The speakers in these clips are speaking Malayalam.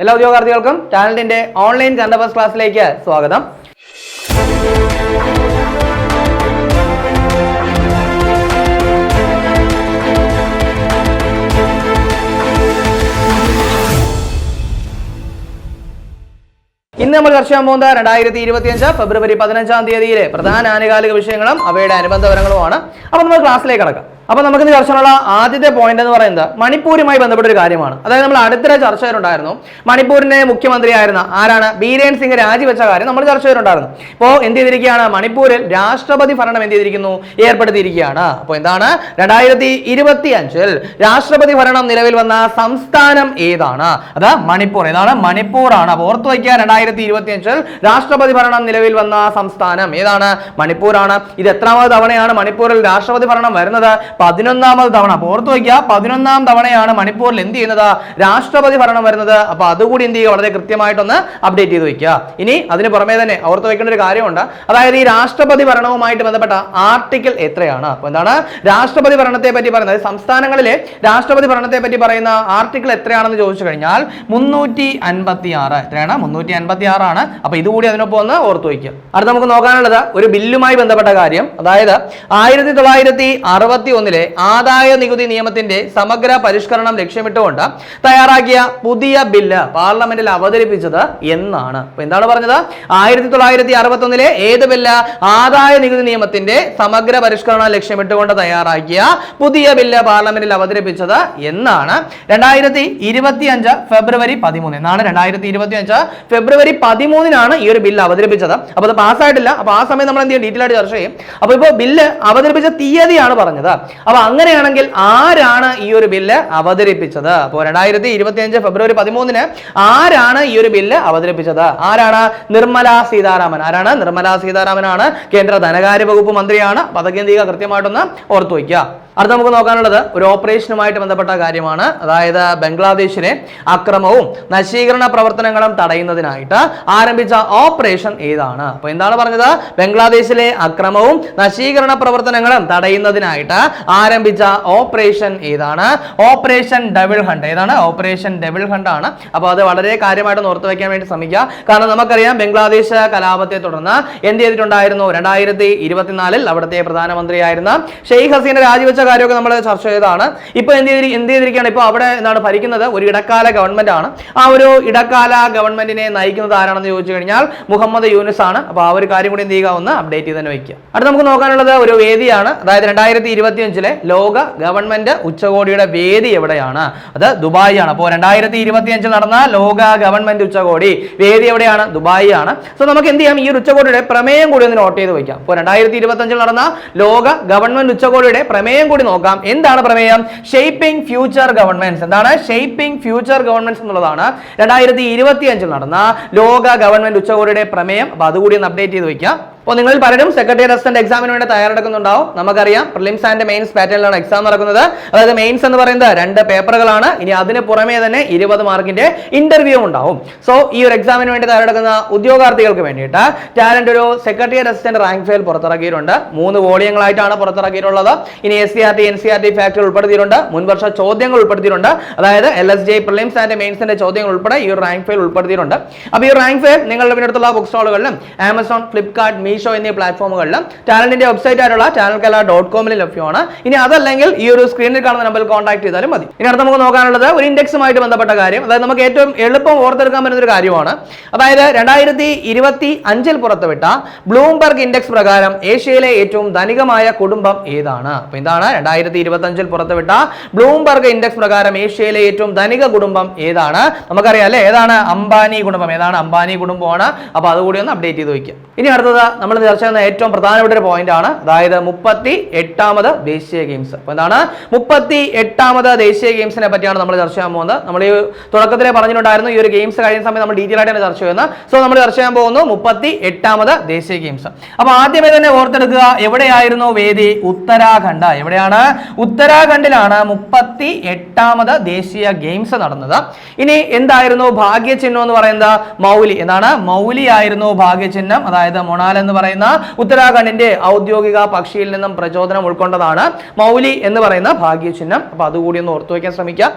എല്ലാ ഉദ്യോഗാർത്ഥികൾക്കും ടാലന്റിന്റെ ഓൺലൈൻ കണ്ടബസ് ക്ലാസ്സിലേക്ക് സ്വാഗതം. ഇന്ന് നമ്മൾ ചർച്ച ചെയ്യാൻ പോകുന്നത് രണ്ടായിരത്തി ഇരുപത്തിയഞ്ച് ഫെബ്രുവരി പതിനഞ്ചാം തീയതിയിലെ പ്രധാന ആനുകാലിക വിഷയങ്ങളും അവയുടെ അനുബന്ധ വിവരങ്ങളുമാണ്. അപ്പോൾ നമ്മൾ ക്ലാസ്സിലേക്ക് കടക്കാം. അപ്പോൾ നമുക്ക് ചർച്ചയുള്ള ആദ്യത്തെ പോയിന്റ് എന്ന് പറയുന്നത് മണിപ്പൂരുമായി ബന്ധപ്പെട്ട ഒരു കാര്യമാണ്. അതായത് നമ്മൾ അടുത്തിടെ ചർച്ച ചെയ്തിട്ടുണ്ടായിരുന്നു. മണിപ്പൂരിന്റെ മുഖ്യമന്ത്രിയായിരുന്ന ആരാണ്? ബീരേൻ സിംഗ് രാജിവെച്ച കാര്യം നമ്മൾ ചർച്ച ചെയ്തിട്ടുണ്ടായിരുന്നു. ഇപ്പോൾ എന്ത് ചെയ്തിരിക്കുകയാണ്? മണിപ്പൂരിൽ രാഷ്ട്രപതി ഭരണം എന്ത് ചെയ്തിരിക്കുന്നു? ഏർപ്പെടുത്തിയിരിക്കുകയാണ്. അപ്പോൾ എന്താണ്? രണ്ടായിരത്തി ഇരുപത്തി അഞ്ചിൽ രാഷ്ട്രപതി ഭരണം നിലവിൽ വന്ന സംസ്ഥാനം ഏതാണ്? അത് മണിപ്പൂർ. ഏതാണ്? മണിപ്പൂർ ആണ് അപ്പോൾ ഓർത്തു വയ്ക്കുക രണ്ടായിരത്തി ഇരുപത്തി അഞ്ചിൽ രാഷ്ട്രപതി ഭരണം നിലവിൽ വന്ന സംസ്ഥാനം ഏതാണ്? മണിപ്പൂരാണ്. ഇത് എത്രാമത് തവണയാണ് മണിപ്പൂരിൽ രാഷ്ട്രപതി ഭരണം വരുന്നത്? പതിനൊന്നാമത് തവണ. ഓർത്തു വയ്ക്കുക പതിനൊന്നാം തവണയാണ് മണിപ്പൂരിൽ എന്ത് ചെയ്യുന്നത്? രാഷ്ട്രപതി ഭരണം വരുന്നത്. അപ്പൊ അതുകൂടി എന്ത് ചെയ്യുക? വളരെ കൃത്യമായിട്ടൊന്ന് അപ്ഡേറ്റ് ചെയ്ത് വെക്കുക ഇനി അതിന് പുറമെ തന്നെ ഓർത്ത് വെക്കേണ്ട ഒരു കാര്യമുണ്ട്. അതായത് ഈ രാഷ്ട്രപതി ഭരണവുമായിട്ട് ബന്ധപ്പെട്ട ആർട്ടിക്കിൾ എത്രയാണ്? അപ്പൊ എന്താണ്? രാഷ്ട്രപതി ഭരണത്തെ പറ്റി പറയുന്നത്. സംസ്ഥാനങ്ങളിലെ രാഷ്ട്രപതി ഭരണത്തെ പറ്റി പറയുന്ന ആർട്ടിക്കിൾ എത്രയാണെന്ന് ചോദിച്ചു കഴിഞ്ഞാൽ മുന്നൂറ്റി അൻപത്തി ആറ് എത്രയാണ്? മുന്നൂറ്റി അൻപത്തി ആറാണ് അപ്പൊ ഇതുകൂടി അതിനൊപ്പം ഒന്ന് ഓർത്തു വയ്ക്കുക. അടുത്ത നമുക്ക് നോക്കാനുള്ളത് ഒരു ബില്ലുമായി ബന്ധപ്പെട്ട കാര്യം. അതായത് ആയിരത്തി തൊള്ളായിരത്തി അറുപത്തി ഒന്നിലെ ആദായ നികുതി നിയമത്തിന്റെ സമഗ്ര പരിഷ്കരണം ലക്ഷ്യമിട്ടുകൊണ്ട് തയ്യാറാക്കിയ പുതിയ ബില്ല് പാർലമെന്റിൽ അവതരിപ്പിച്ചത് എന്നാണ്. എന്താണ് പറഞ്ഞത്? ആയിരത്തി തൊള്ളായിരത്തി അറുപത്തി ഒന്നിലെ ഏത് ബില്ല് ആദായ നികുതി നിയമത്തിന്റെ സമഗ്ര പരിഷ്കരണം ലക്ഷ്യമിട്ടുകൊണ്ട് തയ്യാറാക്കിയ പുതിയ ബില്ല് പാർലമെന്റിൽ അവതരിപ്പിച്ചത് എന്നാണ്. രണ്ടായിരത്തി ഇരുപത്തി അഞ്ച് ഫെബ്രുവരി പതിമൂന്ന്. എന്നാണ് രണ്ടായിരത്തി ഇരുപത്തി അഞ്ച് ഫെബ്രുവരി പതിമൂന്നിനാണ് ഈ ഒരു ബില്ല് അവതരിപ്പിച്ചത്. അപ്പോൾ അത് പാസ്സായിട്ടില്ല. അപ്പോൾ ആ സമയം നമ്മൾ എന്ത് ചെയ്യും? ഡീറ്റെയിൽ ആയിട്ട് ചർച്ച ചെയ്യും. അപ്പോൾ ഇപ്പോൾ ബില്ല് അവതരിപ്പിച്ച തീയതിയാണ് പറഞ്ഞത്. അപ്പോൾ അങ്ങനെയാണെങ്കിൽ ആരാണ് ഈ ഒരു ബില്ല് അവതരിപ്പിച്ചത്? അപ്പോൾ രണ്ടായിരത്തി ഇരുപത്തി അഞ്ച് ഫെബ്രുവരി പതിമൂന്നിന് ആരാണ് ഈ ഒരു ബില്ല് അവതരിപ്പിച്ചത്? ആരാണ് നിർമ്മല സീതാരാമൻ? ആരാണ്? നിർമ്മല സീതാരാമനാണ് കേന്ദ്ര ധനകാര്യ വകുപ്പ് മന്ത്രിയാണ്. പദകേന്ദ്രീക കൃത്യമായിട്ടൊന്ന് ഓർത്തു വയ്ക്കുക. അടുത്ത നമുക്ക് നോക്കാനുള്ളത് ഒരു ഓപ്പറേഷനുമായിട്ട് ബന്ധപ്പെട്ട കാര്യമാണ്. അതായത് ബംഗ്ലാദേശിലെ അക്രമവും നശീകരണ പ്രവർത്തനങ്ങളും തടയുന്നതിനായിട്ട് ആരംഭിച്ച ഓപ്പറേഷൻ ഏതാണ്? അപ്പൊ എന്താണ് പറഞ്ഞത്? ബംഗ്ലാദേശിലെ അക്രമവും നശീകരണ പ്രവർത്തനങ്ങളും തടയുന്നതിനായിട്ട് ആരംഭിച്ച ഓപ്പറേഷൻ ഏതാണ്? Operation double hunt. ഏതാണ്? ഓപ്പറേഷൻ ഡബിൾ ഹണ്ട് ആണ്. അപ്പോൾ അത് വളരെ കാര്യമായിട്ട് ഓർത്ത് വെക്കാൻ വേണ്ടി ശ്രമിക്കുക. കാരണം നമുക്കറിയാം ബംഗ്ലാദേശ് കലാപത്തെ തുടർന്ന് എന്ത് ചെയ്തിട്ടുണ്ടായിരുന്നു? രണ്ടായിരത്തി ഇരുപത്തിനാലിൽ അവിടുത്തെ പ്രധാനമന്ത്രിയായിരുന്ന ഷെയ്ഖ് ഹസീന രാജിവെച്ച കാര്യമൊക്കെ നമ്മൾ ചർച്ച ചെയ്തതാണ്. ഇപ്പൊ എന്ത് ചെയ്തി എന്ത് ചെയ്തിരിക്കുകയാണ്? ഇപ്പോൾ അവിടെ എന്താണ് ഭരിക്കുന്നത്? ഒരു ഇടക്കാല ഗവൺമെന്റ് ആണ്. ആ ഒരു ഇടക്കാല ഗവൺമെന്റിനെ നയിക്കുന്നത് ആരാണെന്ന് ചോദിച്ചു കഴിഞ്ഞാൽ മുഹമ്മദ് യൂനിസ് ആണ്. അപ്പോൾ ആ ഒരു കാര്യം കൂടി എന്ത് ചെയ്യുക? ഒന്ന് അപ്ഡേറ്റ് ചെയ്ത് തന്നെ വയ്ക്കുക അടുത്ത് നമുക്ക് നോക്കാനുള്ളത് ഒരു വേദിയാണ്. അതായത് രണ്ടായിരത്തി ഇരുപത്തി അഞ്ചിലെ ലോക ഗവൺമെന്റ് ഉച്ചകോടിയുടെ വേദി എവിടെയാണ്? അത് ദുബായി ആണ് അപ്പോൾ രണ്ടായിരത്തി ഇരുപത്തി അഞ്ചിൽ നടന്ന ലോക ഗവൺമെന്റ് ഉച്ചകോടി വേദി എവിടെയാണ്? ദുബായി ആണ് സോ നമുക്ക് എന്ത് ചെയ്യാം? ഈ ഒരു ഉച്ചകോടിയുടെ പ്രമേയം കൂടി ഒന്ന് നോട്ട് ചെയ്ത് വയ്ക്കാം അപ്പോൾ രണ്ടായിരത്തി ഇരുപത്തി അഞ്ചിൽ നടന്ന ലോക ഗവൺമെന്റ് ഉച്ചകോടിയുടെ പ്രമേയം കൂടി നോക്കാം. എന്താണ് പ്രമേയം? ഷേപ്പിംഗ് ഫ്യൂച്ചർ ഗവൺമെന്റ്സ് എന്താണ്? ഷേപ്പിംഗ് ഫ്യൂച്ചർ ഗവൺമെന്റ്സ് എന്നുള്ളതാണ് രണ്ടായിരത്തി ഇരുപത്തി അഞ്ചിൽ നടന്ന ലോക ഗവൺമെന്റ് ഉച്ചകോടിയുടെ പ്രമേയം. അപ്പൊ അതുകൂടി ഒന്ന് അപ്ഡേറ്റ് ചെയ്ത് വെക്കാം. അപ്പോൾ നിങ്ങൾ പലരും സെക്രട്ടറി അസിസ്റ്റന്റ് എക്സാമിന് വേണ്ടി തയ്യാറെടുക്കുന്നുണ്ടാവും. നമുക്കറിയാം പ്രിലിംസ് ആൻഡ് മെയിൻസ് പാറ്റേണിലാണ് എക്സാം നടക്കുന്നത്. അതായത് മെയിൻസ് എന്ന് പറയുന്നത് രണ്ട് പേപ്പറുകളാണ്. ഇനി അതിന് പുറമേ തന്നെ ഇരുപത് മാർക്കിന്റെ ഇന്റർവ്യൂ ഉണ്ടാവും. സോ ഈ ഒരു എക്സാമിന് വേണ്ടി തയ്യാറെടുക്കുന്ന ഉദ്യോഗാർത്ഥികൾക്ക് വേണ്ടിയിട്ട് ടാലന്റ് ഒരു സെക്രട്ടറി അസിസ്റ്റന്റ് റാങ്ക് ഫയൽ പുറത്തിറക്കിയിട്ടുണ്ട്. മൂന്ന് വോളിയങ്ങളായിട്ടാണ് പുറത്തിറക്കിയിട്ടുള്ളത്. ഇനി S C R T N C R T factory ഉൾപ്പെടുത്തിയിട്ടുണ്ട്. മുൻവർഷ ചോദ്യങ്ങൾ ഉൾപ്പെടുത്തിയിട്ടുണ്ട്. അതായത് L S J prelims and മെയിൻസിന്റെ ചോദ്യങ്ങൾ ഉൾപ്പെടെ ഈ ഒരു റാങ്ക് ഫയൽ ഉൾപ്പെടുത്തിയിട്ടുണ്ട്. അപ്പോൾ ഈ റാങ്ക് ഫയൽ നിങ്ങളുടെ അടുത്തുള്ള ബുക്ക് സ്റ്റോളുകളിലും ആമസോൺ ഫ്ലിപ്കാർട്ട് മീഷോ എന്നീ പ്ലാറ്റ്ഫോമുകളിലും ടാലന്റിന്റെ വെബ്സൈറ്റ് ആയിട്ടുള്ള ടാനൽ കല ഡോട്ട് കോമിൽ ലഭ്യമാണ്. ഇനി അതല്ലെങ്കിൽ ഈ ഒരു സ്ക്രീനിൽ കാണുന്ന നമ്പറിൽ കോൺടാക്ട് ചെയ്താലും മതി. ഇനി അടുത്ത് നമുക്ക് നോക്കാനുള്ളത് ഒരു ഇൻഡെക്സുമായിട്ട് ബന്ധപ്പെട്ട കാര്യം. അതായത് നമുക്ക് ഏറ്റവും എളുപ്പം ഓർത്തെടുക്കാൻ പറ്റുന്ന ഒരു കാര്യമാണ്. അതായത് രണ്ടായിരത്തി ഇരുപത്തി അഞ്ചിൽ പുറത്തുവിട്ട ബ്ലൂംബർഗ് ഇൻഡെക്സ് പ്രകാരം ഏഷ്യയിലെ ഏറ്റവും ധനികമായ കുടുംബം ഏതാണ്? അപ്പൊ ഇതാണ് രണ്ടായിരത്തി ഇരുപത്തി അഞ്ചിൽ പുറത്തുവിട്ട ബ്ലൂംബർഗ് ഇൻഡെക്സ് പ്രകാരം ഏഷ്യയിലെ ഏറ്റവും ധനിക കുടുംബം ഏതാണ്? നമുക്കറിയാം അല്ലേ? ഏതാണ് അംബാനി കുടുംബം? ഏതാണ് അംബാനി കുടുംബമാണ്? അപ്പൊ അതുകൂടി ഒന്ന് അപ്ഡേറ്റ് ചെയ്ത് വയ്ക്കുക ഇനി അടുത്തത് നമ്മൾ ചർച്ച ചെയ്യുന്ന ഏറ്റവും പ്രധാനപ്പെട്ട ഒരു പോയിന്റ് ആണ്. അതായത് മുപ്പത്തി എട്ടാമത് ദേശീയ ഗെയിംസ് അപ്പൊ എന്താണ്? മുപ്പത്തി എട്ടാമത് ദേശീയ ഗെയിംസിനെ പറ്റിയാണ് നമ്മൾ ചർച്ച ചെയ്യാൻ പോകുന്നത്. നമ്മൾ ഈ തുടക്കത്തിലെ പറഞ്ഞിട്ടുണ്ടായിരുന്നു ഈ ഒരു ഗെയിംസ് കഴിയുന്ന സമയത്ത് നമ്മൾ ഡീറ്റെയിൽ ആയിട്ട് ചർച്ച ചെയ്യുന്നത്. സോ നമ്മൾ ചർച്ച ചെയ്യാൻ പോകുന്നു മുപ്പത്തി എട്ടാമത് ദേശീയ ഗെയിംസ് അപ്പൊ ആദ്യമേ തന്നെ ഓർത്തെടുക്കുക എവിടെയായിരുന്നു വേദി? ഉത്തരാഖണ്ഡ്. എവിടെയാണ്? ഉത്തരാഖണ്ഡിലാണ് മുപ്പത്തി എട്ടാമത് ദേശീയ ഗെയിംസ് നടന്നത്. ഇനി എന്തായിരുന്നു? ഭാഗ്യചിഹ്നം എന്ന് പറയുന്നത് മൗലി. എന്താണ്? മൗലി ആയിരുന്നു ഭാഗ്യചിഹ്നം. അതായത് മൊണാൽ എന്ന് പറയുന്ന ഉത്തരാഖണ്ഡിന്റെ ഔദ്യോഗിക പക്ഷിയിൽ നിന്നും പ്രചോദനം ഉൾക്കൊണ്ടതാണ് മൗലി എന്ന് പറയുന്ന ഭാഗ്യചിഹ്നം. അപ്പൊ അതുകൂടി ഒന്ന് ഓർത്തു വയ്ക്കാൻ ശ്രമിക്കുക.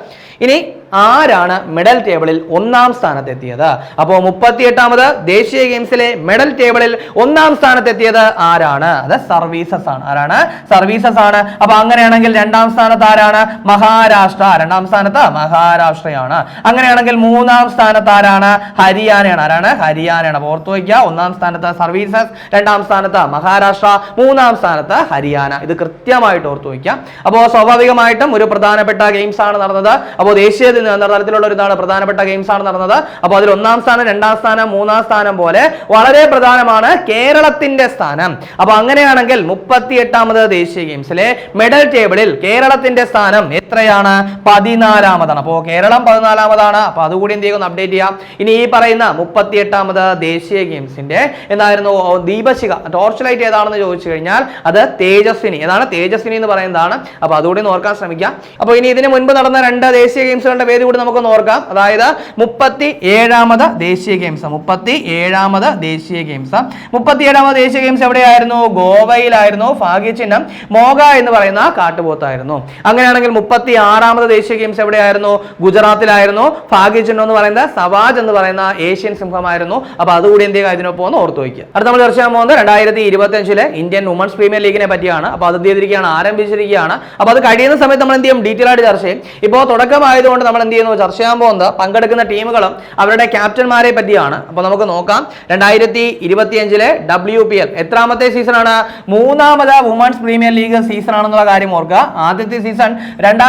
ഇനി ആരാണ് മെഡൽ ടേബിളിൽ ഒന്നാം സ്ഥാനത്തെത്തിയത്? അപ്പോൾ മുപ്പത്തിയെട്ടാമത് ദേശീയ ഗെയിംസിലെ മെഡൽ ടേബിളിൽ ഒന്നാം സ്ഥാനത്തെത്തിയത് ആരാണ്? അത് സർവീസസ് ആണ്. ആരാണ്? സർവീസസ് ആണ്. അപ്പൊ അങ്ങനെയാണെങ്കിൽ രണ്ടാം സ്ഥാനത്ത് ആരാണ്? മഹാരാഷ്ട്ര. രണ്ടാം സ്ഥാനത്ത് മഹാരാഷ്ട്രയാണ്. അങ്ങനെയാണെങ്കിൽ മൂന്നാം സ്ഥാനത്ത് ആരാണ്? ഹരിയാനയാണ്. ആരാണ്? ഹരിയാനയാണ്. അപ്പോൾ ഓർത്തു വയ്ക്കുക. ഒന്നാം സ്ഥാനത്ത് സർവീസസ് രണ്ടാം സ്ഥാനത്ത് മഹാരാഷ്ട്ര മൂന്നാം സ്ഥാനത്ത് ഹരിയാന. ഇത് കൃത്യമായിട്ട് ഓർത്തു വയ്ക്കുക. അപ്പോൾ സ്വാഭാവികമായിട്ടും ഒരു പ്രധാനപ്പെട്ട ഗെയിംസ് ആണ് നടന്നത്. അപ്പോൾ ദേശീയ തലത്തിലുള്ള ഒരു ഇതാണ് പ്രധാനപ്പെട്ട ഗെയിംസ് ആണ് നടന്നത്. അപ്പോൾ അതിൽ ഒന്നാം സ്ഥാനം രണ്ടാം സ്ഥാനം മൂന്നാം സ്ഥാനം പോലെ വളരെ പ്രധാനമാണ് കേരളത്തിന്റെ സ്ഥാനം. അപ്പൊ അങ്ങനെയാണെങ്കിൽ മുപ്പത്തി എട്ടാമത് ദേശീയ ഗെയിംസിലെ മെഡൽ ടേബിളിൽ കേരളത്തിന്റെ സ്ഥാനം എത്രയാണ്? പതിനാലാമതാണ്. അപ്പോൾ കേരളം പതിനാലാമതാണ്. അപ്പൊ അതുകൂടി എന്ത് ചെയ്യുന്നു? അപ്ഡേറ്റ് ചെയ്യാം. ഇനി ഈ പറയുന്ന മുപ്പത്തി എട്ടാമത് ദേശീയ ഗെയിംസിന്റെ എന്തായിരുന്നു? ദീപശിഖ. ടോർച്ച് ലൈറ്റ് ഏതാണെന്ന് ചോദിച്ചു കഴിഞ്ഞാൽ അത് തേജസ്വിനി. ഏതാണ്? തേജസ്വിനി എന്ന് പറയുന്നതാണ്. അപ്പൊ അതുകൂടി ഓർക്കാൻ ശ്രമിക്കാം. അപ്പോൾ ഇനി ഇതിന് മുൻപ് നടന്ന രണ്ട് ദേശീയ ഗെയിംസുകളുടെ പേര് കൂടി നമുക്കൊന്ന് ഓർക്കാം. അതായത് മുപ്പത്തി ഏഴാമത് ദേശീയ ഗെയിംസ് മുപ്പത്തി ഏഴാമത് ദേശീയ ഗെയിംസ് മുപ്പത്തി ഏഴാമത് ദേശീയ ഗെയിംസ് എവിടെയായിരുന്നു? ഗോവയിലായിരുന്നു. ഭാഗ്യചിഹ്നം മോഗ എന്ന് പറയുന്ന കാട്ടുപോത്തായിരുന്നു. അങ്ങനെയാണെങ്കിൽ മുപ്പത്തി ആറാമത് ദേശീയ ഗെയിംസ് എവിടെയായിരുന്നു? ഗുജറാത്തിലായിരുന്നു. ഭാഗ്യചിഹ്നം എന്ന് പറയുന്നത് സവാജ് എന്ന് പറയുന്ന ഏഷ്യൻ സിംഹമായിരുന്നു. അപ്പൊ അതുകൂടി എന്ത് ചെയ്യുക? ഇതിനൊപ്പം ഒന്ന് ഓർത്ത് വയ്ക്കുക. അടുത്ത നമ്മൾ ചർച്ച ചെയ്യാൻ പോകുന്നത് രണ്ടായിരത്തി ഇരുപത്തി ഇന്ത്യൻ വുമൻസ് പ്രീമിയർ ലീഗിനെ പറ്റിയാണ്. അപ്പൊ അത് ചെയ്തിരിക്കുകയാണ്? ആരംഭിച്ചിരിക്കുകയാണ്. അപ്പൊ അത് കഴിയുന്ന സമയത്ത് നമ്മൾ എന്ത് ചെയ്യും? ഡീറ്റെയിൽ ആയിട്ട് ചർച്ച ചെയ്യും. ഇപ്പോൾ തുടക്കമായതുകൊണ്ട് നമ്മൾ എന്ത് ചെയ്യുന്നു? ചർച്ച ചെയ്യാൻ പോകുന്നത് പങ്കെടുക്കുന്ന ടീമുകളും അവരുടെ ക്യാപ്റ്റന്മാരെ പറ്റിയാണ്. അപ്പൊ നമുക്ക് നോക്കാം. രണ്ടായിരത്തി ഇരുപത്തിയഞ്ചിലെ ഡബ്ല്യു പി എൽ എത്രാമത്തെ സീസണാണ് മൂന്നാമത് വുമൻസ് പ്രീമിയർ ലീഗ് സീസൺ ആണെന്നുള്ള കാര്യം ഓർക്കുക. ആദ്യത്തെ സീസൺ രണ്ടായിരത്തി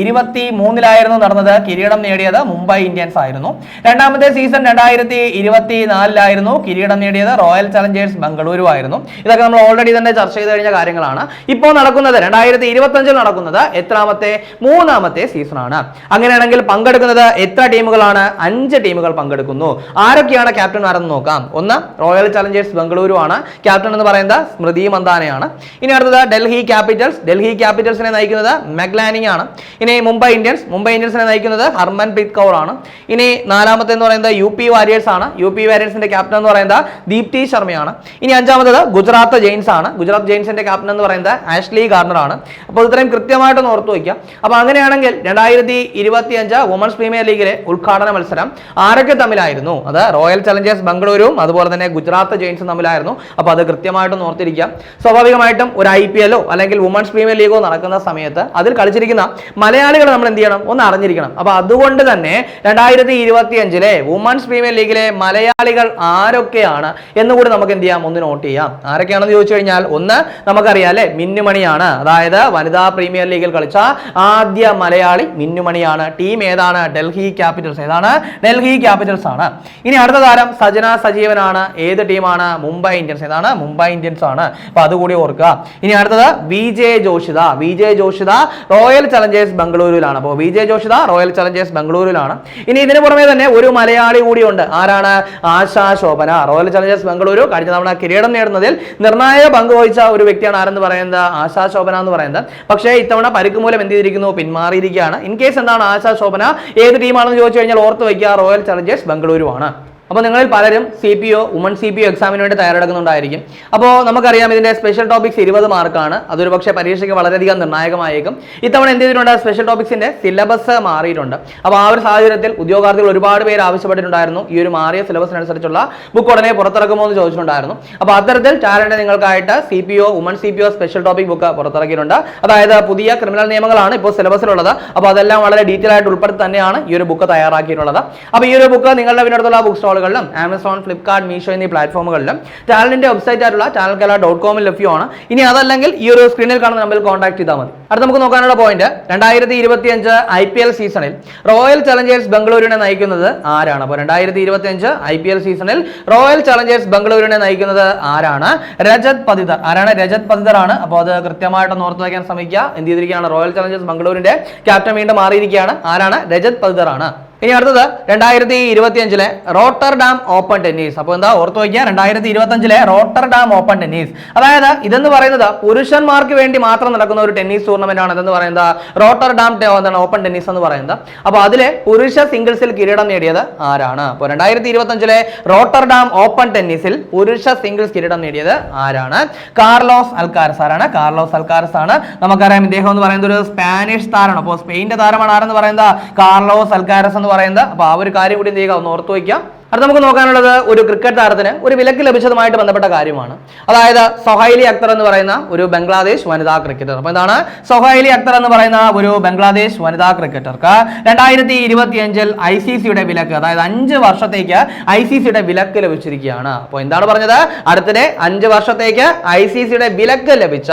ഇരുപത്തി മൂന്നിലായിരുന്നു നടന്നത് കിരീടം നേടിയത് മുംബൈ ഇന്ത്യൻസ് ആയിരുന്നു. രണ്ടാമത്തെ സീസൺ രണ്ടായിരത്തി ഇരുപത്തി നാലിലായിരുന്നു കിരീടം നേടിയത് റോയൽ ചലഞ്ചേഴ്സ് ബംഗളൂരു ആയിരുന്നു. ഇതൊക്കെ നമ്മൾ ഓൾറെഡി തന്നെ ചർച്ച ചെയ്ത് കഴിഞ്ഞ കാര്യങ്ങളാണ്. ഇപ്പോൾ നടക്കുന്നത് രണ്ടായിരത്തി ഇരുപത്തി നടക്കുന്നത് എത്രാമത്തെ മൂന്നാമത്തെ സീസൺ ആണ് അങ്ങനെയാണെങ്കിൽ പങ്കെടുക്കുന്നത് എത്ര ടീമുകളാണ്? അഞ്ച് ടീമുകൾ പങ്കെടുക്കുന്നു. ആരൊക്കെയാണ് ക്യാപ്റ്റന്മാരെന്ന് നോക്കാം. ഒന്ന് റോയൽ ചലഞ്ചേഴ്സ് ബംഗളൂരു ആണ്. ക്യാപ്റ്റൻ എന്ന് പറയുന്നത് സ്മൃതി മന്ദാനയാണ്. ഇനി അടുത്തത് ഡൽഹി ക്യാപിറ്റൽസ്. ഡൽഹി ക്യാപിറ്റൽസിനെ നയിക്കുന്നത് മെഗ്ലാനിങ് ആണ് ഇനി മുംബൈ ഇന്ത്യൻസ് മുംബൈ ഇന്ത്യൻസിനെ നയിക്കുന്നത് ഹർമൻ ഹർമൻപ്രീത് കൗർ ആണ് ഇനി നാലാമത്തെ എന്ന് പറയുന്നത് യു പി വാരിയേഴ്സ് ആണ്. യു പി വാരിയേഴ്സിന്റെ ക്യാപ്റ്റൻ എന്ന് പറയുന്നത് ദീപ്തി ശർമ്മയാണ്. ഇനി അഞ്ചാമത്തത് ഗുജറാത്ത് ജെയിൻസ് ആണ്. ഗുജറാത്ത് ജെയിൻസിന്റെ ക്യാപ്റ്റൻ എന്ന് പറയുന്നത് ആഷ്ലി ഗാർണർ ആണ്. അപ്പോൾ ഇത്രയും കൃത്യമായിട്ട് ഓർത്തു വയ്ക്കുക. അപ്പോൾ അങ്ങനെയാണെങ്കിൽ രണ്ടായിരത്തി ഇരുപത്തി അഞ്ച് വുമൻസ് പ്രീമിയർ ലീഗിലെ ഉദ്ഘാടന മത്സരം ആരൊക്കെ തമ്മിലായിരുന്നു? അത് റോയൽ ചലഞ്ചേഴ്സ് ബംഗളൂരുവും അതുപോലെ തന്നെ ഗുജറാത്ത് ജെയിൻസും തമ്മിലായിരുന്നു. അപ്പോൾ അത് കൃത്യമായിട്ട് ഓർത്തിരിക്കുക. സ്വാഭാവികമായിട്ടും ഒരു ഐ പി എല്ലോ അല്ലെങ്കിൽ വുമൻസ് പ്രീമിയർ ലീഗോ നടക്കുന്ന സമയത്ത് അതിൽ കളിച്ചിരിക്കുന്ന മലയാളികൾ നമ്മൾ എന്ത് ചെയ്യണം? ഒന്ന് അറിഞ്ഞിരിക്കണം. അപ്പോൾ അതുകൊണ്ട് തന്നെ രണ്ടായിരത്തി ഇരുപത്തി അഞ്ചിലെ വുമൻസ് പ്രീമിയർ ലീഗിലെ മലയാളികൾ ആരൊക്കെയാണ് എന്നുകൂടി നമുക്ക് എന്ത് ചെയ്യാം? ഒന്ന് നോട്ട് ചെയ്യാം. ആരൊക്കെയാണെന്ന് ചോദിച്ചു കഴിഞ്ഞാൽ ഒന്ന് നമുക്കറിയാം അല്ലെ? മിന്നുമണിയാണ്. അതായത് വനിതാ പ്രീമിയർ ലീഗിൽ കളിച്ച ആദ്യ മലയാളി മിന്നുമണിയാണ്. ടീം ഏതാണ്? ഡൽഹി ക്യാപിറ്റൽസ്. ഏതാണ്? ഡൽഹി ക്യാപിറ്റൽസ് ആണ്. ഇനി അടുത്ത താരം സജന സജീവനാണ്. ഏത് ടീമാണ്? മുംബൈ ഇന്ത്യൻസ്. ഏതാണ്? മുംബൈ ഇന്ത്യൻസ് ആണ്. അപ്പൊ അതുകൂടി ഓർക്കുക. ഇനി അടുത്തത് V J Joshitha. V J Joshitha Royal Challengers ബംഗളൂരുവിലാണ് അപ്പോൾ V J Joshitha Royal Challengers ബംഗളൂരുവിലാണ് ഇനി ഇതിന് പുറമെ തന്നെ ഒരു മലയാളി കൂടിയുണ്ട്. ആരാണ്? ആശാ ശോഭന. റോയൽ ചലഞ്ചേഴ്സ് ബംഗളൂരു കഴിഞ്ഞ തവണ കിരീടം നേടുന്നതിൽ നിർണായക പങ്ക് വഹിച്ച ഒരു വ്യക്തിയാണ് ആരെന്ന് പറയുന്നത്? ആശാ ശോഭന എന്ന് പറയുന്നത്. പക്ഷേ ഇത്തവണ പരുക്ക് മൂലം എന്ത് ചെയ്തിരിക്കുന്നു? പിന്മാറിയിരിക്കുകയാണ്. ഇൻ കേസ് എന്താണ് ആശാ ശോഭന ഏത് ടീമാണെന്ന് ചോദിച്ചു കഴിഞ്ഞാൽ ഓർത്ത് വയ്ക്കുക റോയൽ ചലഞ്ചേഴ്സ് ബംഗളൂരു ആണ് അപ്പോൾ നിങ്ങളിൽ പലരും C P O woman C P O എക്സാമിന് വേണ്ടി തയ്യാറെടുക്കുന്നുണ്ടായിരിക്കും. അപ്പോൾ നമുക്കറിയാം ഇതിന്റെ സ്പെഷ്യൽ ടോപ്പിക്സ് ഇരുപത് മാർക്കാണ്. അതൊരു പക്ഷേ പരീക്ഷയ്ക്ക് വളരെയധികം നിർണായകമായേക്കും. ഇത്തവണ എന്ത് ചെയ്തിട്ടുണ്ട്? സ്പെഷ്യൽ ടോപ്പിക്സിന്റെ സിലബസ് മാറിയിട്ടുണ്ട്. അപ്പോൾ ആ ഒരു സാഹചര്യത്തിൽ ഉദ്യോഗാർത്ഥികൾ ഒരുപാട് പേര് ആവശ്യപ്പെട്ടിട്ടുണ്ടായിരുന്നു. ഈ ഒരു മാറിയ സിലബസിനനുസരിച്ചുള്ള ബുക്ക് ഉടനെ പുറത്തിറക്കുമോ എന്ന് ചോദിച്ചിട്ടുണ്ടായിരുന്നു. അപ്പോൾ അത്തരത്തിൽ ചാരന്റെ നിങ്ങൾക്കായിട്ട് C P O woman C P O special topic book പുറത്തിറക്കിയിട്ടുണ്ട്. അതായത് പുതിയ ക്രിമിനൽ നിയമങ്ങളാണ് ഇപ്പോൾ സിലബസിലുള്ളത് അപ്പോൾ അതെല്ലാം വളരെ ഡീറ്റെയിൽ ആയിട്ട് ഉൾപ്പെടുത്തി തന്നെയാണ് ഈ ഒരു ബുക്ക് തയ്യാറാക്കിയിട്ടുള്ളത്. അപ്പോൾ ഈ ഒരു ബുക്ക് നിങ്ങളുടെ വീടിനടുത്തുള്ള ബുക്ക് സ്റ്റോളുകളിലും ആമസോൺ ഫ്ലിപ്കാർട്ട് മീഷോ എന്നീ പ്ലാറ്റ്ഫോമുകളിലും ടാലന്റിന്റെ വെബ്സൈറ്റ് ആയിട്ടുള്ള ടാലൻ കല ഡോട്ട് കോമിൽ ലഭ്യമാണ്. ഇനി അതല്ലെങ്കിൽ ഈ ഒരു സ്ക്രീനിൽ കാണുന്ന നമ്പറിൽ കോൺടാക്ട് ചെയ്താൽ മതി. അടുത്ത നമുക്ക് നോക്കാനുള്ള പോയിന്റ് രണ്ടായിരത്തി ഇരുപത്തി അഞ്ച് ഐ പി എൽ സീസണിൽ റോയൽ ചലഞ്ചേഴ്സ് ബംഗളൂരുവിനെ നയിക്കുന്നത് ആരാണ്? അപ്പോൾ രണ്ടായിരത്തി ഇരുപത്തി അഞ്ച് ഐ പി എൽ സീസണിൽ റോയൽ ചലഞ്ചേഴ്സ് ബംഗളൂരുവിനെ നയിക്കുന്നത് ആരാണ്? രജത് പതിതർ. ആരാണ് രജത് പതിതർ ആണ് അപ്പോൾ അത് കൃത്യമായിട്ട് ഓർത്ത് വയ്ക്കാൻ ശ്രമിക്കുക. എന്ത് ചെയ്തിരിക്കുകയാണ്? റോയൽ ചലഞ്ചേഴ്സ് ബംഗളൂരിന്റെ ക്യാപ്റ്റൻ വീണ്ടും മാറിയിരിക്കുകയാണ്. ആരാണ്? രജത് പതിതർ ആണ് ഇനി അടുത്തത് രണ്ടായിരത്തി ഇരുപത്തി അഞ്ചിലെ റോട്ടർ ഡാം ഓപ്പൺ ടെന്നീസ്. അപ്പോൾ എന്താ ഓർത്ത് വയ്ക്കുക? രണ്ടായിരത്തി ഇരുപത്തി അഞ്ചിലെ റോട്ടർ ഡാം ഓപ്പൺ ടെന്നീസ്. അതായത് ഇതെന്ന് പറയുന്നത് പുരുഷന്മാർക്ക് വേണ്ടി മാത്രം നടക്കുന്ന ഒരു ടെന്നീസ് ടൂർണമെന്റ് ആണ്. ഇതെന്ന് പറയുന്നത് റോട്ടർ ഡാം എന്താണ് ഓപ്പൺ ടെന്നീസ് എന്ന് പറയുന്നത്. അപ്പോൾ അതിലെ പുരുഷ സിംഗിൾസിൽ കിരീടം നേടിയത് ആരാണ്? അപ്പോൾ രണ്ടായിരത്തി ഇരുപത്തി അഞ്ചിലെ റോട്ടർ ഡാം ഓപ്പൺ ടെന്നീസിൽ പുരുഷ സിംഗിൾസ് കിരീടം നേടിയത് ആരാണ്? കാർലോസ് അൽക്കാരസ് ആരാണ്? കാർലോസ് അൽക്കാരസ് ആണ്. നമുക്കറിയാം ഇദ്ദേഹം എന്ന് പറയുന്നത് ഒരു സ്പാനിഷ് താരമാണ്. അപ്പോൾ സ്പെയിന്റെ താരമാണ് ആരെന്ന് പറയുന്നത്? കാർലോസ് അൽക്കാരസ് എന്ന് പറയുന്നത്. അപ്പോൾ ആ ഒരു കാര്യം കൂടി എന്ത് ചെയ്യുക? ഒന്ന് ഓർത്ത് വയ്ക്കുക. അടുത്ത നമുക്ക് നോക്കാനുള്ളത് ഒരു ക്രിക്കറ്റ് താരത്തിന് ഒരു വിലക്ക് ലഭിച്ചതുമായിട്ട് ബന്ധപ്പെട്ട കാര്യമാണ്. അതായത് സൊഹൈലി അക്തർ എന്ന് പറയുന്ന ഒരു ബംഗ്ലാദേശ് വനിതാ ക്രിക്കറ്റർ അപ്പോൾ എന്താണ്? സൊഹൈലി അക്തർ എന്ന് പറയുന്ന ഒരു ബംഗ്ലാദേശ് വനിതാ ക്രിക്കറ്റർക്ക് രണ്ടായിരത്തി ഇരുപത്തിയഞ്ചിൽ ഐ സി സിയുടെ വിലക്ക് അതായത് അഞ്ച് വർഷത്തേക്ക് ഐ സി സിയുടെ വിലക്ക് ലഭിച്ചിരിക്കുകയാണ്. അപ്പോൾ എന്താണ് പറഞ്ഞത്? അടുത്തിടെ അഞ്ച് വർഷത്തേക്ക് ഐ സി സിയുടെ വിലക്ക് ലഭിച്ച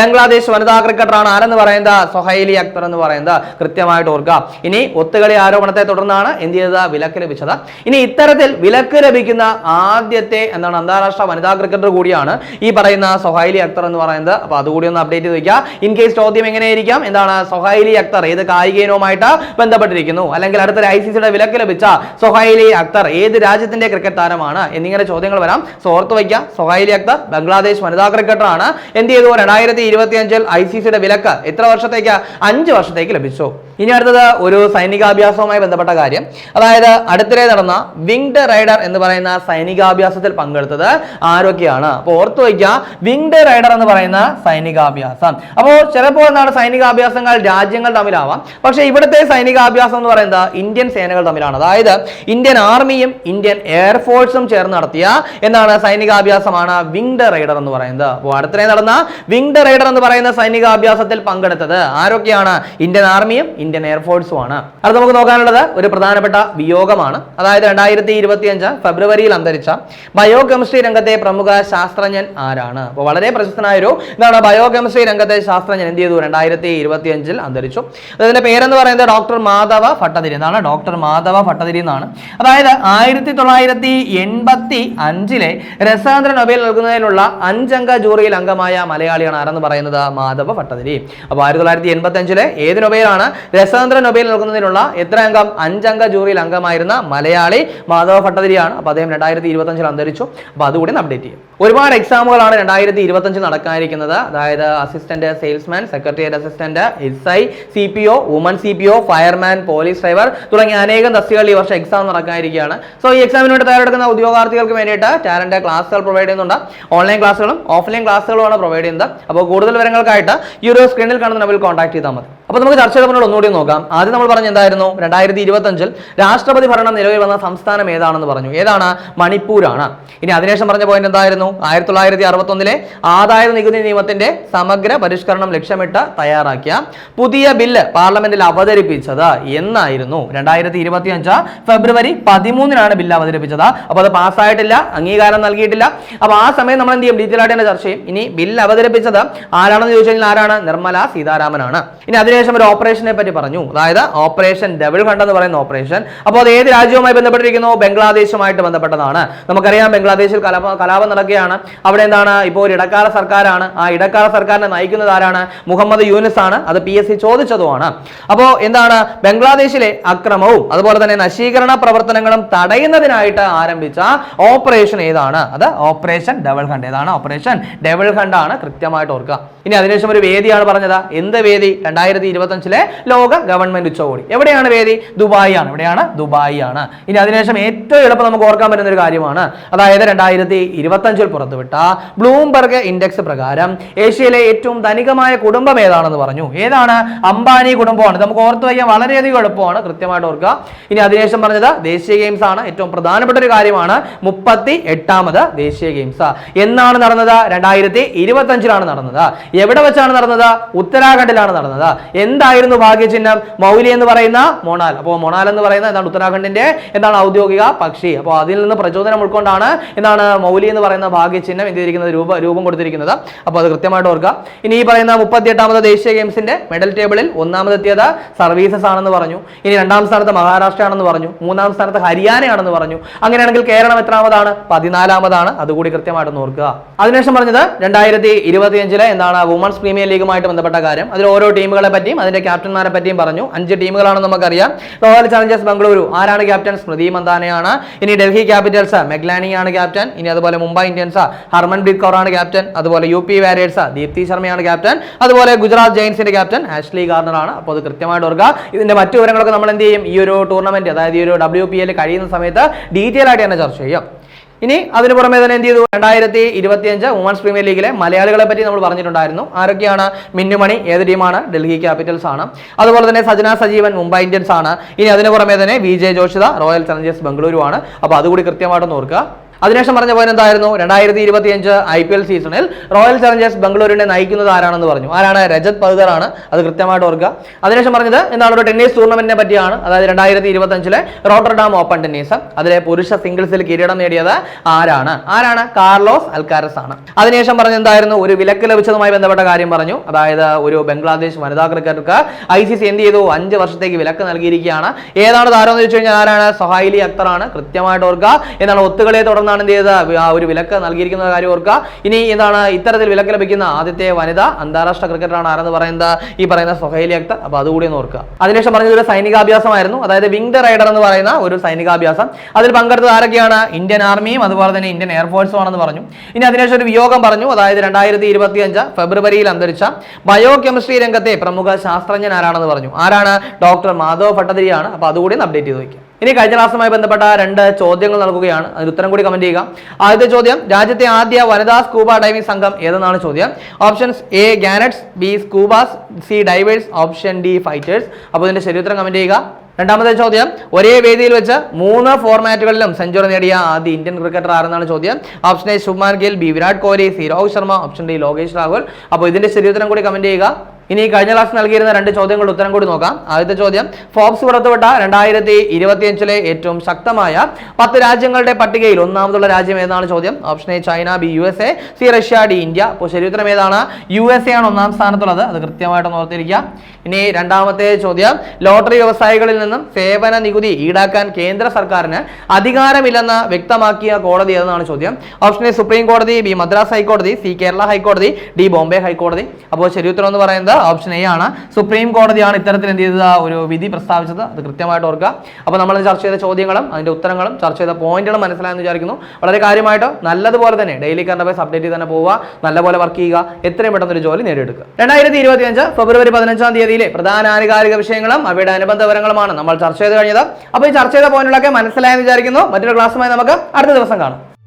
ബംഗ്ലാദേശ് വനിതാ ക്രിക്കറ്ററാണ് ആരെന്ന് പറയുന്നത്? സൊഹൈലി അക്തർ എന്ന് പറയുന്നത്. കൃത്യമായിട്ട് ഓർക്കുക. ഇനി ഒത്തുകളി ആരോപണത്തെ തുടർന്നാണ് എന്ത് ചെയ്തത്? വിലക്ക് ലഭിച്ചത്. ഇനി ഇത്തരത്തിൽ വിലക്ക് ലഭിക്കുന്ന ആദ്യത്തെ എന്താണ് അന്താരാഷ്ട്ര വനിതാ ക്രിക്കറ്റർ കൂടിയാണ് ഈ പറയുന്ന സൊഹൈലി അക്തർ എന്ന് പറയുന്നത്. അപ്പൊ അതുകൂടി ഒന്ന് അപ്ഡേറ്റ് ചെയ്ത് വെക്കുക ഇൻ കേസ് ചോദ്യം എങ്ങനെയായിരിക്കാം? എന്താണ് സൊഹൈലി അക്തർ? ഏത് കായിക ഇനവുമായിട്ട് ബന്ധപ്പെട്ടിരിക്കുന്നു? അല്ലെങ്കിൽ അടുത്ത ഐ സി സിയുടെ വിലക്ക് ലഭിച്ച സൊഹൈലി അക്തർ ഏത് രാജ്യത്തിന്റെ ക്രിക്കറ്റ് താരമാണ്? എന്നിങ്ങനെ ചോദ്യങ്ങൾ വരാം. സോ ഓർത്ത് വയ്ക്കുക സൊഹൈലി അക്തർ ബംഗ്ലാദേശ് വനിതാ ക്രിക്കറ്ററാണ്. എന്ത് ചെയ്തു? രണ്ടായിരത്തി ഇരുപത്തി അഞ്ചിൽ ഐ സി സിയുടെ വിലക്ക് എത്ര വർഷത്തേക്ക്? അഞ്ച് വർഷത്തേക്ക് ലഭിച്ചു. ഇനി അടുത്തത് ഒരു സൈനികാഭ്യാസവുമായി ബന്ധപ്പെട്ട കാര്യം. അതായത് അടുത്തിടെ നടന്ന വിങ്ഡ് റൈഡർ എന്ന് പറയുന്ന സൈനികാഭ്യാസത്തിൽ പങ്കെടുത്തത് ആരൊക്കെയാണ്? അപ്പോൾ ഓർത്തു വയ്ക്കുക വിങ്ഡ് റൈഡർ എന്ന് പറയുന്ന സൈനികാഭ്യാസം. അപ്പോൾ ചിലപ്പോൾ എന്താണ് സൈനികാഭ്യാസങ്ങൾ രാജ്യങ്ങൾ തമ്മിലാവാം. പക്ഷേ ഇവിടുത്തെ സൈനികാഭ്യാസം എന്ന് പറയുന്നത് ഇന്ത്യൻ സേനകൾ തമ്മിലാണ്. അതായത് ഇന്ത്യൻ ആർമിയും ഇന്ത്യൻ എയർഫോഴ്സും ചേർന്ന് നടത്തിയ എന്താണ് സൈനികാഭ്യാസമാണ് വിങ്ഡ് റൈഡർ എന്ന് പറയുന്നത്. അപ്പോൾ അടുത്തിടെ നടന്ന വിങ്ഡ് റൈഡർ എന്ന് പറയുന്ന സൈനികാഭ്യാസത്തിൽ പങ്കെടുത്തത് ആരൊക്കെയാണ്? ഇന്ത്യൻ ആർമിയും ഇന്ത്യൻ എയർഫോഴ്സും ആണ് അത് നമുക്ക് നോക്കാനുള്ളത് ഒരു പ്രധാനപ്പെട്ട വിയോഗമാണ്. അതായത് രണ്ടായിരത്തി ഇരുപത്തി അഞ്ച് ഫെബ്രുവരിയിൽ അന്തരിച്ച ബയോ കെമിസ്ട്രി രംഗത്തെ പ്രമുഖ ശാസ്ത്രജ്ഞൻ ആരാണ്? അപ്പോൾ വളരെ പ്രശസ്തനായൊരു എന്താണ് ബയോ കെമിസ്ട്രി രംഗത്തെ ശാസ്ത്രജ്ഞൻ എന്ത് ചെയ്തു? രണ്ടായിരത്തി ഇരുപത്തി അഞ്ചിൽ അന്തരിച്ചു. അതിന്റെ പേരെന്ന് പറയുന്നത് ഡോക്ടർ മാധവ ഭട്ടതിരി എന്നാണ്. ഡോക്ടർ മാധവ ഭട്ടതിരി എന്നാണ്. അതായത് ആയിരത്തി തൊള്ളായിരത്തി എൺപത്തി അഞ്ചിലെ രസാന്തര നൊബേൽ നൽകുന്നതിനുള്ള അഞ്ചംഗ ജൂറിയിൽ അംഗമായ മലയാളിയാണ് ആരെന്ന് പറയുന്നത് മാധവ ഭട്ടതിരി. അപ്പോൾ ആയിരത്തി തൊള്ളായിരത്തി എൺപത്തി അഞ്ചിലെ ഏത് നൊബേലാണ് രസാന്തര നൊബേൽ നൽകുന്നതിനുള്ള എത്ര അംഗം അഞ്ചംഗ ജൂറിയിൽ അംഗമായിരുന്ന മലയാളി മാധവ ഭട്ടതിരിയാണ്. അപ്പോൾ അദ്ദേഹം രണ്ടായിരത്തി ഇരുപത്തി അഞ്ചിൽ അന്തരിച്ചു. അപ്പോൾ അതുകൂടി അപ്ഡേറ്റ് ചെയ്യും. ഒരുപാട് എക്സാമുകളാണ് രണ്ടായിരത്തി ഇരുപത്തി അഞ്ചിൽ നടക്കാനിരിക്കുന്നത്. അതായത് assistant salesman secretariat assistant S I C P O woman C P O fireman police driver തുടങ്ങിയ അനേകം തസ്തികളിൽ ഈ വർഷം എക്സാം നടക്കാനിരിക്കുകയാണ്. സോ ഈ എക്സാമിന് വേണ്ടി തയ്യാറെടുക്കുന്ന ഉദ്യോഗാർത്ഥികൾക്ക് വേണ്ടിയിട്ട് ടാലന്റ് ക്ലാസ്സുകൾ പ്രൊവൈഡ് ചെയ്യുന്നുണ്ട്. ഓൺലൈൻ ക്ലാസ്സുകളും ഓഫ്ലൈൻ ക്ലാസ്സുകളുമാണ് പ്രൊവൈഡ് ചെയ്യുന്നത്. അപ്പോൾ കൂടുതൽ വിവരങ്ങൾക്കായിട്ട് ഈ ഒരു സ്ക്രീനിൽ കാണുന്ന നമ്പറിൽ കോൺടാക്ട് ചെയ്താൽ മതി. അപ്പോൾ നമുക്ക് ചർച്ച ചെയ്തപ്പോൾ ഒന്നുകൂടി നോക്കാം. ആദ്യം നമ്മൾ പറഞ്ഞ എന്തായിരുന്നു? രണ്ടായിരത്തി ഇരുപത്തഞ്ചിൽ രാഷ്ട്രപതി ഭരണം നിലവിൽ വന്ന സംസ്ഥാനം ഏതാണെന്ന് പറഞ്ഞു. ഏതാണ്? മണിപ്പൂരാണ്. ഇനി അതിനുശേഷം പറഞ്ഞ പോയിന്റ് എന്തായിരുന്നു? ആയിരത്തി തൊള്ളായിരത്തി അറുപത്തൊന്നിലെ ആദായ നികുതി നിയമത്തിന്റെ സമഗ്ര പരിഷ്കരണം ലക്ഷ്യമിട്ട് തയ്യാറാക്കിയ പുതിയ ബില്ല് പാർലമെന്റിൽ അവതരിപ്പിച്ചത് എന്നായിരുന്നു. രണ്ടായിരത്തി ഇരുപത്തി അഞ്ച് ഫെബ്രുവരി പതിമൂന്നിനാണ് ബില്ല് അവതരിപ്പിച്ചത്. അപ്പോൾ അത് പാസ്സായിട്ടില്ല അംഗീകാരം നൽകിയിട്ടില്ല. അപ്പോൾ ആ സമയം നമ്മൾ എന്ത് ചെയ്യും? ഡീറ്റെയിൽ ആയിട്ട് തന്നെ ചർച്ച ചെയ്യും. ഇനി ബില്ല് അവതരിപ്പിച്ചത് ആരാണെന്ന് ചോദിച്ചു കഴിഞ്ഞാൽ ആരാണ്? നിർമ്മല സീതാരാമനാണ്. ഇനി അതിനുശേഷം ഒരു ഓപ്പറേഷനെ പറ്റി പറഞ്ഞു. അതായത് ഓപ്പറേഷൻ ഡബിൾ ഹണ്ട് എന്ന് പറയുന്ന ഓപ്പറേഷൻ. അപ്പോൾ അത് ഏത് രാജ്യവുമായി ബന്ധപ്പെട്ടിരിക്കുന്നു? ബംഗ്ലാദേശുമായിട്ട് ബന്ധപ്പെട്ടതാണ്. നമുക്കറിയാം ബംഗ്ലാദേശിൽ കലാപ കലാപം നടക്കുകയാണ്. അവിടെ എന്താണ്? ഇപ്പോൾ ഒരു ഇടക്കാല സർക്കാരാണ്. ആ ഇടക്കാല സർക്കാരിനെ നയിക്കുന്നത് ആരാണ്? മുഹമ്മദ് യൂനിസ് ആണ്. അത് പി എസ് സി ചോദിച്ചതുമാണ്. അപ്പോൾ എന്താണ്? ബംഗ്ലാദേശിലെ അക്രമവും അതുപോലെ തന്നെ നശീകരണ പ്രവർത്തനങ്ങളും തടയുന്നതിനായിട്ട് ആരംഭിച്ച ഓപ്പറേഷൻ ഏതാണ്? അത് ഓപ്പറേഷൻ ഡബിൾ ഹണ്ട്. ഏതാണ് ഓപ്പറേഷൻ? ഡബിൾ ഹണ്ട് ആണ് കൃത്യമായിട്ട് ഓർക്കുക. ഇനി അതിനുശേഷം ഒരു വേദിയാണ് പറഞ്ഞത്. എന്ത് വേദി? രണ്ടായിരത്തി ഇരുപത്തഞ്ചിലെ ലോക ഗവൺമെന്റ് ഉച്ചകോടി. എവിടെയാണ് വേദി? ദുബായി ആണ് എവിടെയാണ്? ദുബായി ആണ് ഇനി അതിനുശേഷം ഏറ്റവും എളുപ്പം നമുക്ക് ഓർക്കാൻ പറ്റുന്ന ഒരു കാര്യമാണ്. അതായത് രണ്ടായിരത്തി ഇരുപത്തഞ്ചിൽ പുറത്തുവിട്ട ബ്ലൂംബർഗ് ഇൻഡെക്സ് പ്രകാരം ഏഷ്യയിലെ ഏറ്റവും ധനികമായ കുടുംബം ഏതാണെന്ന് പറഞ്ഞു. ഏതാണ്? അംബാനി കുടുംബമാണ്. നമുക്ക് ഓർത്തു വയ്ക്കാൻ വളരെയധികം എളുപ്പമാണ്. കൃത്യമായിട്ട് ഓർക്കുക. ഇനി അതിനുശേഷം പറഞ്ഞത് ദേശീയ ഗെയിംസ് ആണ്. ഏറ്റവും പ്രധാനപ്പെട്ട ഒരു കാര്യമാണ് മുപ്പത്തി എട്ടാമത് ദേശീയ ഗെയിംസ് എന്നാണ് നടന്നത്? രണ്ടായിരത്തി ഇരുപത്തി അഞ്ചിലാണ് നടന്നത്. എവിടെ വെച്ചാണ് നടന്നത്? ഉത്തരാഖണ്ഡിലാണ് നടന്നത്. എന്തായിരുന്നു ഭാഗ്യചിഹ്നം? മൗലി എന്ന് പറയുന്ന മൊണാൽ. അപ്പോൾ മൊണാൽ എന്ന് പറയുന്ന എന്താണ് ഉത്തരാഖണ്ഡിന്റെ എന്താണ് ഔദ്യോഗിക പക്ഷി. അപ്പോൾ അതിൽ നിന്ന് പ്രചോദനം ഉൾക്കൊണ്ടാണ് എന്താണ് മൗലി എന്ന് പറയുന്ന ഭാഗ്യചിഹ്നം എന്ത് ചെയ്തിരിക്കുന്നത്? രൂപ രൂപം കൊടുത്തിരിക്കുന്നത്. അപ്പോൾ അത് കൃത്യമായിട്ട് ഓർക്കുക. ഇനി ഈ പറയുന്ന മുപ്പത്തി എട്ടാമത് ദേശീയ ഗെയിംസിന്റെ മെഡൽ ടേബിളിൽ ഒന്നാമതെത്തിയത് സർവീസസ് ആണെന്ന് പറഞ്ഞു. ഇനി രണ്ടാം സ്ഥാനത്ത് മഹാരാഷ്ട്ര ആണെന്ന് പറഞ്ഞു. മൂന്നാം സ്ഥാനത്ത് ഹരിയാനയാണെന്ന് പറഞ്ഞു. അങ്ങനെയാണെങ്കിൽ കേരളം എത്രാമതാണ്? പതിനാലാമതാണ്. അതുകൂടി കൃത്യമായിട്ട് ഓർക്കുക. അതിനുശേഷം പറഞ്ഞത് രണ്ടായിരത്തി ഇരുപത്തിയഞ്ചിലെ എന്താണ് വുമൺസ് പ്രീമിയർ ലീഗുമായിട്ട് ബന്ധപ്പെട്ട കാര്യം. അതിൽ ഓരോ ടീമുകളെ പറ്റി പറ്റിയും അതിന്റെ ക്യാപ്റ്റന്മാരെ പറ്റിയും പറഞ്ഞു. അഞ്ച് ടീമുകളാണെന്ന് നമുക്കറിയാം. Royal Challengers Bengaluru. ആരാണ് ക്യാപ്റ്റൻ? സ്മൃതി മന്ദാനയാണ്. ഇനി ഡൽഹി ക്യാപിറ്റൽസ് മെഗ്ലാനി ആണ് ക്യാപ്റ്റൻ. ഇനി അതുപോലെ മുംബൈ ഇന്ത്യൻസ് ഹർമൻപ്രീത് കൗർ ആണ് ക്യാപ്റ്റൻ. അതുപോലെ യു പി വാരിയേഴ്സ് ദീപ്തി ശർമ്മയാണ് ക്യാപ്റ്റൻ. അതുപോലെ ഗുജറാത്ത് ജയൻസിന്റെ ക്യാപ്റ്റൻ ആഷ്ലി ഗാർണർ ആണ് അപ്പോൾ അത് കൃത്യമായിട്ട് ഓർക്കുക. ഇതിന്റെ മറ്റു വിവരങ്ങളൊക്കെ നമ്മൾ എന്ത് ചെയ്യും? ഈ ഒരു ടൂർണമെന്റ് അതായത് ഈ ഒരു ഡബ്ല്യു പി എൽ കഴിയുന്ന സമയത്ത് ഡീറ്റെയിൽ ആയിട്ട് തന്നെ ചർച്ച ചെയ്യും. ഇനി അതിന് പുറമെ തന്നെ എന്ത് ചെയ്തു? രണ്ടായിരത്തി ഇരുപത്തിയഞ്ച് വുമൻസ് പ്രീമിയർ ലീഗിലെ മലയാളികളെ പറ്റി നമ്മൾ പറഞ്ഞിട്ടുണ്ടായിരുന്നു. ആരൊക്കെയാണ്? മിന്നുമണി ഏത് ടീമാണ് ഡൽഹി ക്യാപിറ്റൽസ് ആണ്. അതുപോലെ തന്നെ സജന സജീവൻ മുംബൈ ഇന്ത്യൻസ് ആണ്. ഇനി അതിന് പുറമെ തന്നെ V J Joshitha Royal Challengers Bengaluru ആണ് അപ്പോൾ അതുകൂടി കൃത്യമായിട്ട് ഓർക്കുക. അതിനുശേഷം പറഞ്ഞ പോയിന്റ് എന്തായിരുന്നു? രണ്ടായിരത്തി ഇരുപത്തി അഞ്ച് ഐ പി എൽ സീസണിൽ റോയൽ ചലഞ്ചേഴ്സ് ബംഗളൂരിനെ നയിക്കുന്നത് ആരാണെന്ന് പറഞ്ഞു. ആരാണ്? രജത് പൗദർ ആണ് അത് കൃത്യമായിട്ട് ഓർക്കുക. അതിനുശേഷം പറഞ്ഞത് എന്താണ്? ഒരു ടെന്നീസ് ടൂർണമെന്റിനെ പറ്റിയാണ്. അതായത് രണ്ടായിരത്തി ഇരുപത്തി അഞ്ചിലെ റോട്ടർഡാം ഓപ്പൺ ടെന്നീസ്. അതിലെ പുരുഷ സിംഗിൾസിൽ കിരീടം നേടിയത് ആരാണ്? ആരാണ്? കാർലോസ് അൽക്കാരസ് ആണ് അതിനുശേഷം പറഞ്ഞ എന്തായിരുന്നു? ഒരു വിലക്ക് ലഭിച്ചതുമായി ബന്ധപ്പെട്ട കാര്യം പറഞ്ഞു. അതായത് ഒരു ബംഗ്ലാദേശ് വനിതാ ക്രിക്കറ്റർക്ക് ഐ സി സി എന്ത് ചെയ്തു? അഞ്ച് വർഷത്തേക്ക് വിലക്ക് നൽകിയിരിക്കുകയാണ്. ഏതാണ് താരം എന്ന് ചോദിച്ചു കഴിഞ്ഞാൽ ആരാണ്? സൊഹൈലി അക്തറാണ്. കൃത്യമായിട്ട് ഓർക്കുക. എന്താണ്? ഒത്തുകളിയെ തുടർന്നാണ് എന്ത് ചെയ്തത്? ആ ഒരു വിലക്ക് നൽകിയിരിക്കുന്ന കാര്യം ഓർക്കുക. ഇനി എന്താണ് ഇത്തരത്തിൽ വിലക്ക് ലഭിക്കുന്ന ആദ്യത്തെ വനിത അന്താരാഷ്ട്ര ക്രിക്കറ്ററാണ് ആരെന്ന് പറയുന്നത്? ഈ പറയുന്ന സൊഹൈലി അക്തർ. അപ്പോൾ അതുകൂടി ഒന്ന് ഓർക്കുക. അതിനുശേഷം പറഞ്ഞത് ഒരു സൈനികാഭ്യാസമായിരുന്നു. അതായത് വിംഗ് ദ റൈഡർ എന്ന് പറയുന്ന ഒരു സൈനികാഭ്യാസം. അതിൽ പങ്കെടുത്തത് ആരൊക്കെയാണ്? ഇന്ത്യൻ ആർമിയും അതുപോലെ തന്നെ ഇന്ത്യൻ എയർഫോഴ്സും ആണെന്ന് പറഞ്ഞു. ഇനി അതിനുശേഷം ഒരു വിയോഗം പറഞ്ഞു. അതായത് രണ്ടായിരത്തി ഇരുപത്തി അഞ്ച് ഫെബ്രുവരിയിൽ അന്തരിച്ച ബയോ കെമിസ്ട്രി രംഗത്തെ പ്രമുഖ ശാസ്ത്രജ്ഞൻ ആരാണെന്ന് പറഞ്ഞു. ആരാണ്? ഡോക്ടർ മാധവ് ഭട്ടതിരിയാണ്. അപ്പോൾ അതുകൂടി ഒന്ന് അപ്ഡേറ്റ് ചെയ്ത് വയ്ക്കുക ഇനി കഴിഞ്ഞ ക്ലാസ്സുമായി ബന്ധപ്പെട്ട രണ്ട് ചോദ്യങ്ങൾ നൽകുകയാണ്. അതിന് ഉത്തരം കൂടി കമന്റ് ചെയ്യുക. ആദ്യത്തെ ചോദ്യം രാജ്യത്തെ ആദ്യ വനിതാ സ്കൂബ ഡൈവിംഗ് സംഘം ഏതെന്നാണ് ചോദ്യം. Options A gannets B scubas C divers option D fighters. അപ്പോൾ ഇതിന്റെ ശരിയുത്തരം കമന്റ് ചെയ്യുക. രണ്ടാമത്തെ ചോദ്യം ഒരേ വേദിയിൽ വെച്ച് മൂന്ന് ഫോർമാറ്റുകളിലും സെഞ്ചുറി നേടിയ ആദ്യ ഇന്ത്യൻ ക്രിക്കറ്റർ ആരെന്നാണ് ചോദ്യം. Option A Shubman Gill B Virat Kohli C Rohit Sharma option D Lokesh Rahul. അപ്പോൾ ഇതിന്റെ ശരിയുത്തരം കൂടി കമന്റ് ചെയ്യുക. ഇനി കഴിഞ്ഞ ക്ലാസ് നൽകിയിരുന്ന രണ്ട് ചോദ്യങ്ങളുടെ ഉത്തരം കൂടി നോക്കാം. ആദ്യത്തെ ചോദ്യം ഫോബ്സ് പുറത്തുവിട്ട രണ്ടായിരത്തി ഇരുപത്തിയഞ്ചിലെ ഏറ്റവും ശക്തമായ പത്ത് രാജ്യങ്ങളുടെ പട്ടികയിൽ ഒന്നാമതുള്ള രാജ്യം ഏതാണ് ചോദ്യം? Option A China B U S A C Russia D India. അപ്പോൾ ശരിയുത്തരം ഏതാണ്? യു എസ് എ ആണ് ഒന്നാം സ്ഥാനത്തുള്ളത്. അത് കൃത്യമായിട്ട് ഓർത്തിരിക്കുക. ഇനി രണ്ടാമത്തെ ചോദ്യം ലോട്ടറി വ്യവസായികളിൽ നിന്നും സേവന നികുതി ഈടാക്കാൻ കേന്ദ്ര സർക്കാരിന് അധികാരമില്ലെന്ന് വ്യക്തമാക്കിയ കോടതി ഏതെന്നാണ് ചോദ്യം? ഓപ്ഷൻ എ സുപ്രീം കോടതി ബി മദ്രാസ് ഹൈക്കോടതി സി കേരള ഹൈക്കോടതി ഡി ബോംബെ ഹൈക്കോടതി. അപ്പോൾ ശരിയുത്തരം എന്ന് പറയുന്നത് ഓപ്ഷൻ എ ആണ്. സുപ്രീം കോടതിയാണ് ഇത്തരത്തിൽ എന്ത് ചെയ്തത്? ഒരു വിധി പ്രസ്താവിച്ചത്. അത് കൃത്യമായിട്ട് ഓർക്കുക. അപ്പോൾ നമ്മൾ ചർച്ച ചെയ്ത ചോദ്യങ്ങളും അതിന്റെ ഉത്തരങ്ങളും ചർച്ച ചെയ്ത പോയിന്റുകളും മനസ്സിലായെന്ന് വിചാരിക്കുന്നു. വളരെ കാര്യമായിട്ട് നല്ലതുപോലെ തന്നെ ഡെയിലി കറണ്ട് അഫയർസ് അപ്ഡേറ്റ് തന്നെ പോവുക. നല്ലപോലെ വർക്ക് ചെയ്യുക. എത്രയും പെട്ടെന്ന് ഒരു ജോലി നേടിയെടുക്കുക. രണ്ടായിരത്തി ഇരുപത്തി അഞ്ച് ഫെബ്രുവരി പതിനഞ്ചാം തീയതിയിലെ പ്രധാന ആനുകാലിക വിഷയങ്ങളും അവയുടെ അനുബന്ധ വിവരങ്ങളുമാണ് നമ്മൾ ചർച്ച ചെയ്ത് കഴിഞ്ഞത്. അപ്പോൾ ഈ ചർച്ച ചെയ്ത പോയിന്റുകളൊക്കെ മനസ്സിലായെന്ന് വിചാരിക്കുന്നു. മറ്റൊരു ക്ലാസ്സുമായി നമുക്ക് അടുത്ത ദിവസം കാണാം.